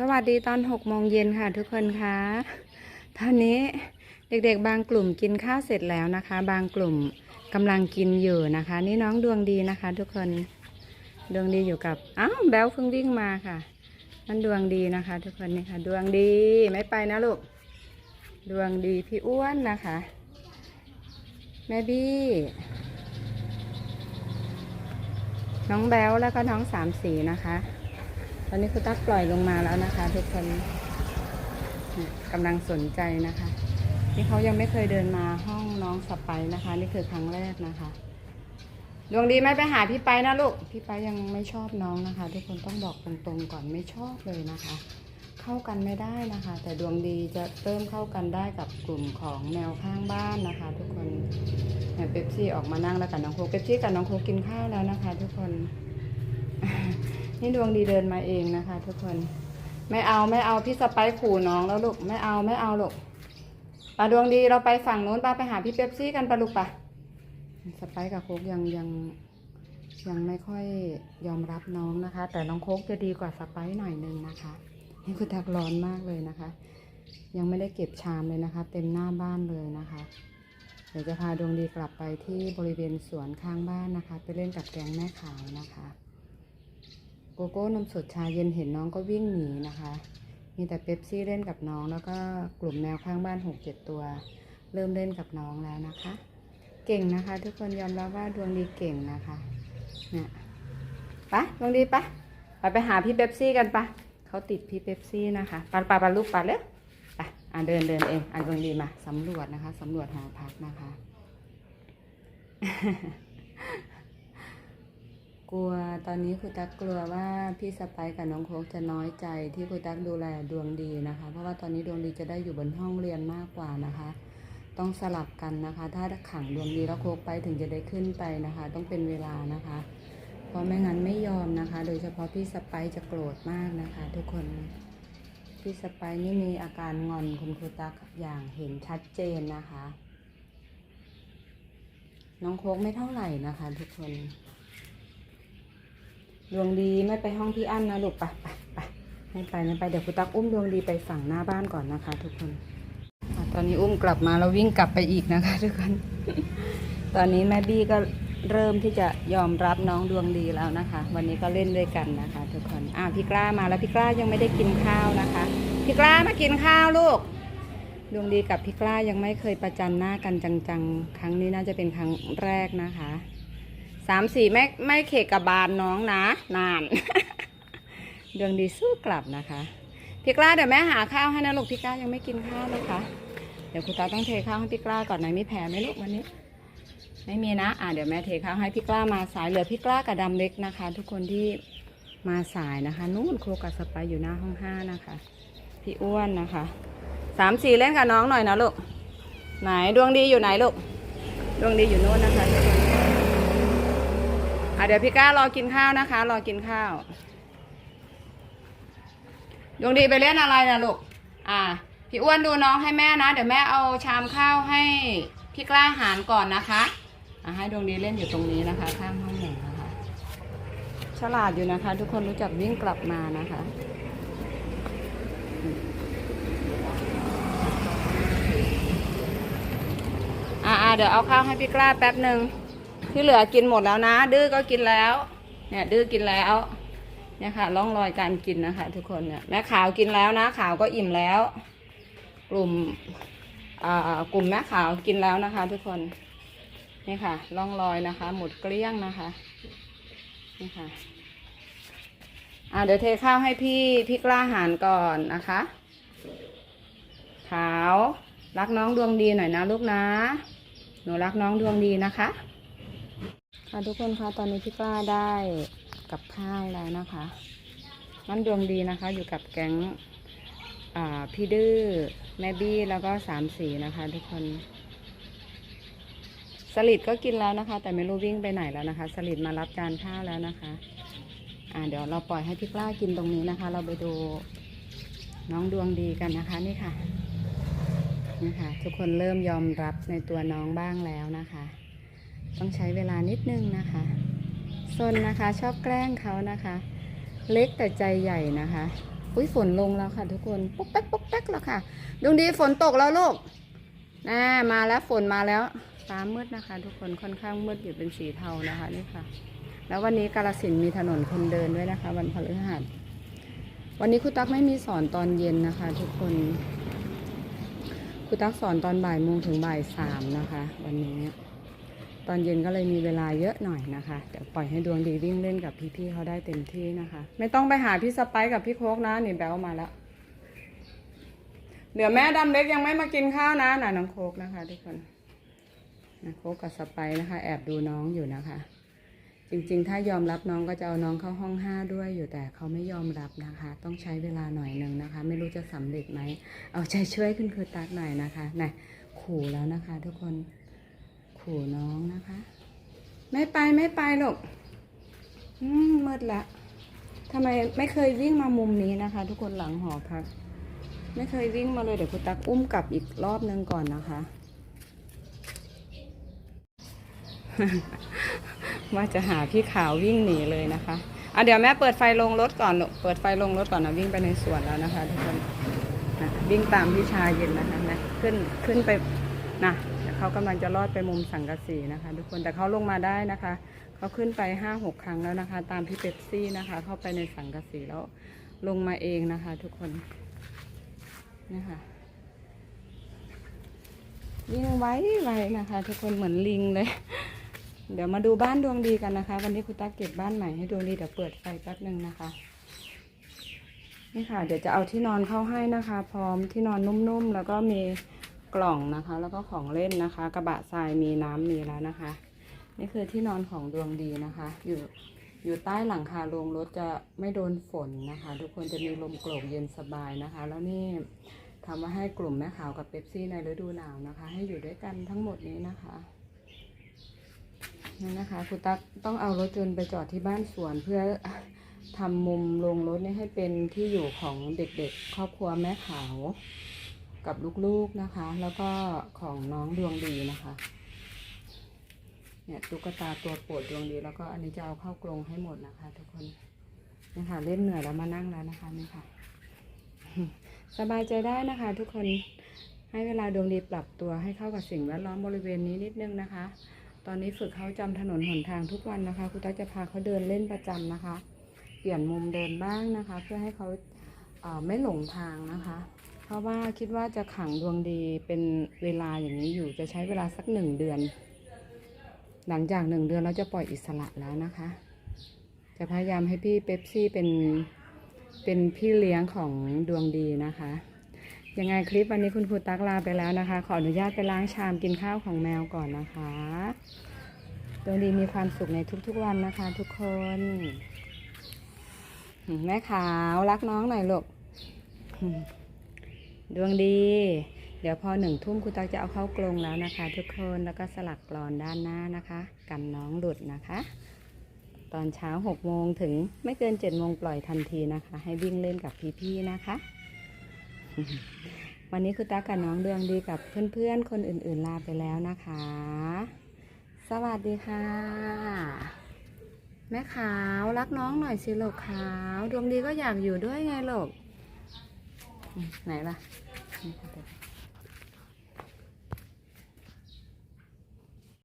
สวัสดีตอนหกโมงเย็นค่ะทุกคนคะตอนนี้เด็กๆ บางกลุ่มกินข้าวเสร็จแล้วนะคะ บางกลุ่มกำลังกินอยู่นะคะ นี่น้องดวงดีนะคะ ทุกคนดวงดีอยู่กับอ้าวแบลเพิ่งวิ่งมาค่ะนั่นดวงดีนะคะ ทุกคนนี่ค่ะ ดวงดีไม่ไปนะลูกดวงดีพี่อ้วนนะคะ แม่บี้ น้องแบลแล้วก็น้องสามสีนะคะ ตอนนี้คุณตั๊กปล่อยลงมาแล้วนะคะ ทุกคนกำลังสนใจนะคะ นี่เขายังไม่เคยเดินมาห้องน้องสไปร์นะคะ นี่คือครั้งแรกนะคะดวงดีไหมไปหาพี่ไปนะลูก พี่ไปยังไม่ชอบน้องนะคะ ทุกคนต้องบอกตรงๆก่อนไม่ชอบเลยนะคะ เข้ากันไม่ได้นะคะ แต่ดวงดีจะเริ่มเข้ากันได้กับกลุ่มของแมวข้างบ้านนะคะ ทุกคนเนี่ยเป๊ปซี่ออกมานั่งแล้วกับน้องโคกเป๊ปซี่กับน้องโคกกินข้าวแล้วนะคะ ทุกคน นี่ดวงดีเดินมาเองนะคะ ทุกคน ไม่เอาไม่เอาพี่สไปซ์ขู่น้องแล้วลูกไม่เอาไม่เอาลูกปาดวงดีเราไปฝั่งนู้นปาไปหาพี่เป๊ปซี่กันปะลูกปะสไปซ์กับโคกยังยังยังไม่ค่อยยอมรับน้องนะคะ แต่น้องโคกจะดีกว่าสไปซ์หน่อยนึงนะคะ นี่คือทักร้อนมากเลยนะคะ ยังไม่ได้เก็บชามเลยนะคะ เต็มหน้าบ้านเลยนะคะเดี๋ยวจะพาดวงดีกลับไปที่บริเวณสวนข้างบ้านนะคะ ไปเล่นกับแก๊งแม่ขาวนะคะ โกโก้นมสดชาเย็นเห็นน้องก็วิ่งหนีนะคะ มีแต่เป๊ปซี่เล่นกับน้อง แล้วก็กลุ่มแมวข้างบ้านหกเจ็ดตัว เริ่มเล่นกับน้องแล้วนะคะ เก่งนะคะ ทุกคนยอมรับว่าดวงดีเก่งนะคะเนี่ยไปะดวงดีปะไปไปหาพี่เป๊ปซี่กันปะเขาติดพี่เป๊ปซี่นะคะปะปะปะลูกปะเลยไปอะเดินเดินเองอะดวงดีมาสำรวจนะคะสำรวจหอพักนะคะ กลัวตอนนี้ครูตักกลัวว่าพี่สไปกับน้องโคกจะน้อยใจที่ครูตักดูแลดวงดีนะคะ เพราะว่าตอนนี้ดวงดีจะได้อยู่บนห้องเรียนมากกว่านะคะ ต้องสลับกันนะคะ ถ้าขังดวงดีแล้วโคกไปถึงจะได้ขึ้นไปนะคะ ต้องเป็นเวลานะคะ เพราะไม่งั้นไม่ยอมนะคะ โดยเฉพาะพี่สไปจะโกรธมากนะคะ ทุกคนพี่สไปนี่มีอาการงอนคุณครูตักอย่างเห็นชัดเจนนะคะ น้องโคกไม่เท่าไหร่นะคะ ทุกคน ดวงดีไม่ไปห้องพี่อั้นนะลูกไปไปไปไม่ไปไม่ไปเดี๋ยวคุณตักอุ้มดวงดีไปฝั่งหน้าบ้านก่อนนะคะ ทุกคนตอนนี้อุ้มกลับมาแล้ววิ่งกลับไปอีกนะคะ ทุกคน ตอนนี้แม่บี้ก็เริ่มที่จะยอมรับน้องดวงดีแล้วนะคะ วันนี้ก็เล่นด้วยกันนะคะ ทุกคนอะพี่กล้ามาแล้วพี่กล้ายังไม่ได้กินข้าวนะคะ พี่กล้ามากินข้าวลูกดวงดีกับพี่กล้ายังไม่เคยประจันหน้ากันจังๆ ครั้งนี้น่าจะเป็นครั้งแรกนะคะ สามสี่ไม่ไม่เขกกับบานน้องนะนาน ดวงดีสู้กลับนะคะพี่กล้าเดี๋ยวแม่หาข้าวให้นะลูกพี่กล้ายังไม่กินข้าวนะคะ เดี๋ยวคุณตาต้องเทข้าวให้พี่กล้าก่อนไหนมีแผลไหมลูกวันนี้ ไม่มีนะอ่าเดี๋ยวแม่เทข้าวให้พี่กล้ามาสายเหลือพี่กล้ากับดำเล็กนะคะ ทุกคนที่มาสายนะคะ นู่นครกับสไปอยู่หน้าห้องห้านะคะ พี่อ้วนนะคะสามสี่เล่นกับน้องหน่อยนะลูกไหนดวงดีอยู่ไหนลูกดวงดีอยู่นู่นนะคะทุกคน อะเดี๋ยวพี่ก้ารอกินข้าวนะคะ รอกินข้าวดวงดีไปเล่นอะไรนะลูก อ่า พี่อ้วนดูน้องให้แม่นะ เดี๋ยวแม่เอาชามข้าวให้พี่กล้าหารก่อนนะคะอะให้ดวงดีเล่นอยู่ตรงนี้นะคะ ข้างห้องหนึ่งนะคะ ฉลาดอยู่นะคะ ทุกคนรู้จักวิ่งกลับมานะคะอ่าอ่าเดี๋ยวเอาข้าวให้พี่กล้าแป๊บหนึ่ง ที่เหลือกินหมดแล้วนะ ดื้อก็กินแล้ว เนี่ย ดื้อกินแล้วเนี่ยค่ะร่องรอยการกินนะคะ ทุกคนเนี่ยแม่ขาวกินแล้วนะ ขาวก็อิ่มแล้ว กลุ่มอ่ากลุ่มแม่ขาวกินแล้วนะคะ ทุกคนนี่ค่ะร่องรอยนะคะ หมดเกลี้ยงนะคะนี่ค่ะอ่าเดี๋ยวเทข้าวให้พี่พี่กล้าหารก่อนนะคะ ขาวรักน้องดวงดีหน่อยนะลูกนะ หนูรักน้องดวงดีนะคะ ค่ะทุกคนคะตอนนี้พี่กล้าได้กับข้าวแล้วนะคะนั่นดวงดีนะคะ อยู่กับแก๊งพี่ดื้อแม่บี้แล้วก็สามสีนะคะ ทุกคน สลิดก็กินแล้วนะคะ แต่ไม่รู้วิ่งไปไหนแล้วนะคะ สลิดมารับจานข้าวแล้วนะคะ อ่าเดี๋ยวเราปล่อยให้พี่กล้ากินตรงนี้นะคะ เราไปดูน้องดวงดีกันนะคะนี่ค่ะนี่ค่ะ ทุกคนเริ่มยอมรับในตัวน้องบ้างแล้วนะคะ ต้องใช้เวลานิดนึงนะคะซนนะคะชอบแกล้งเขานะคะ เล็กแต่ใจใหญ่นะคะอุ้ยฝนลงแล้วค่ะ ทุกคนปุ๊กแป๊กปุ๊กแป๊กแล้วค่ะดวงดีฝนตกแล้วลูกน่ามาแล้วฝนมาแล้วฟ้ามืดนะคะ ทุกคนค่อนข้างมืดอยู่เป็นสีเทานะคะนี่ค่ะ แล้ววันนี้กาลสินมีถนนคนเดินด้วยนะคะ วันพฤหัสวันนี้ครูตั๊กไม่มีสอนตอนเย็นนะคะ ทุกคนครูตั๊กสอนตอนบ่ายโมงถึงบ่ายสามนะคะ วันนี้ ตอนเย็นก็เลยมีเวลาเยอะหน่อยนะคะ เดี๋ยวปล่อยให้ดวงดีวิ่งเล่นกับพี่ๆเขาได้เต็มที่นะคะ ไม่ต้องไปหาพี่สไปกับพี่โคกนะนี่แบลมาแล้วเดี๋ยวแม่ดำเล็กยังไม่มากินข้าวนะน่ะน้องโคกนะคะทุกคนนะโคกกับสไปนะคะ แอบดูน้องอยู่นะคะ จริงๆ ถ้ายอมรับน้องก็จะเอาน้องเข้าห้องห้าด้วยอยู่แต่เขาไม่ยอมรับนะคะ ต้องใช้เวลาหน่อยหนึ่งนะคะ ไม่รู้จะสำเร็จไหมเอาใจช่วยคุณครูตักหน่อยนะคะนะขู่แล้วนะคะ ทุกคน ขู่น้องนะคะ ไม่ไปไม่ไปหรอกอืมมืดละทำไมไม่เคยวิ่งมามุมนี้นะคะ ทุกคนหลังหอพัก ไม่เคยวิ่งมาเลยเดี๋ยวคุณตักอุ้มกลับอีกรอบนึงก่อนนะคะ ว่าจะหาพี่ขาววิ่งหนีเลยนะคะอะเดี๋ยวแม่เปิดไฟลงรถก่อนลูกเปิดไฟลงรถก่อนนะวิ่งไปในสวนแล้วนะคะ ทุกคนนะวิ่งตามพี่ชายเย็นนะคะนะขึ้นขึ้นไปนะ เขากำลังจะลอดไปมุมสังกะสีนะคะ ทุกคนแต่เขาลงมาได้นะคะเขาขึ้นไปห้าหกครั้งแล้วนะคะ ตามพี่เป๊ปซี่นะคะ เข้าไปในสังกะสีแล้วลงมาเองนะคะ ทุกคนนี่ค่ะวิ่งไว้ไว้นะคะ ทุกคนเหมือนลิงเลย เดี๋ยวมาดูบ้านดวงดีกันนะคะ วันนี้คุณตาเก็บบ้านใหม่ให้ดวงดีเดี๋ยวเปิดไฟแป๊บหนึ่งนะคะนี่ค่ะ เดี๋ยวจะเอาที่นอนเข้าให้นะคะ พร้อมที่นอนนุ่มๆแล้วก็มี กล่องนะคะ แล้วก็ของเล่นนะคะ กระบะทรายมีน้ำมีแล้วนะคะ นี่คือที่นอนของดวงดีนะคะ อยู่อยู่ใต้หลังคาโรงรถจะไม่โดนฝนนะคะ ทุกคนจะมีลมโกรกเย็นสบายนะคะ แล้วนี่ทำมาให้กลุ่มแม่ขาวกับเป๊ปซี่ในฤดูหนาวนะคะ ให้อยู่ด้วยกันทั้งหมดนี้นะคะนั่นนะคะคุณตั๊กต้องเอารถยนต์ไปจอดที่บ้านสวนเพื่อทำมุมโรงรถนี่ให้เป็นที่อยู่ของเด็กๆ ครอบครัวแม่ขาว กับลูกๆนะคะ แล้วก็ของน้องดวงดีนะคะเนี่ยตุ๊กตาตัวโปรดดวงดีแล้วก็อันนี้จะเอาเข้ากรงให้หมดนะคะ ทุกคนนี่ค่ะเล่นเหนื่อยแล้วมานั่งแล้วนะคะนี่ค่ะ สบายใจได้นะคะ ทุกคนให้เวลาดวงดีปรับตัวให้เข้ากับสิ่งแวดล้อมบริเวณนี้นิดนึงนะคะ ตอนนี้ฝึกเขาจำถนนหนทางทุกวันนะคะครูตั๊กจะพาเขาเดินเล่นประจำนะคะ เปลี่ยนมุมเดินบ้างนะคะ เพื่อให้เขาเไม่หลงทางนะคะ เพราะว่าคิดว่าจะขังดวงดีเป็นเวลาอย่างนี้อยู่จะใช้เวลาสักหนึ่งเดือน หลังจากหนึ่งเดือนเราจะปล่อยอิสระแล้วนะคะ จะพยายามให้พี่เป๊ปซี่เป็นเป็นพี่เลี้ยงของดวงดีนะคะ ยังไงคลิปวันนี้คุณครูตักลาไปแล้วนะคะ ขออนุญาตไปล้างชามกินข้าวของแมวก่อนนะคะดวงดีมีความสุขในทุกๆวันนะคะ ทุกคนแม่ขาวรักน้องหน่อยลูก ดวงดี เดี๋ยวพอหนึ่งทุ่มครูตักจะเอาเข้ากรงแล้วนะคะ ทุกคนแล้วก็สลักกรอนด้านหน้านะคะ กันน้องหลุดนะคะ ตอนเช้าหกโมงถึงไม่เกินเจ็ดโมงปล่อยทันทีนะคะ ให้วิ่งเล่นกับพี่ๆนะคะ วันนี้คุณตากับน้องดวงดีกับเพื่อนๆ คนอื่นๆลาไปแล้วนะคะ สวัสดีค่ะ แม่ขาวรักน้องหน่อยสิลูกขาว ดวงดีก็อยากอยู่ด้วยไงลูก อืมไหนล่ะนี่ค่ะ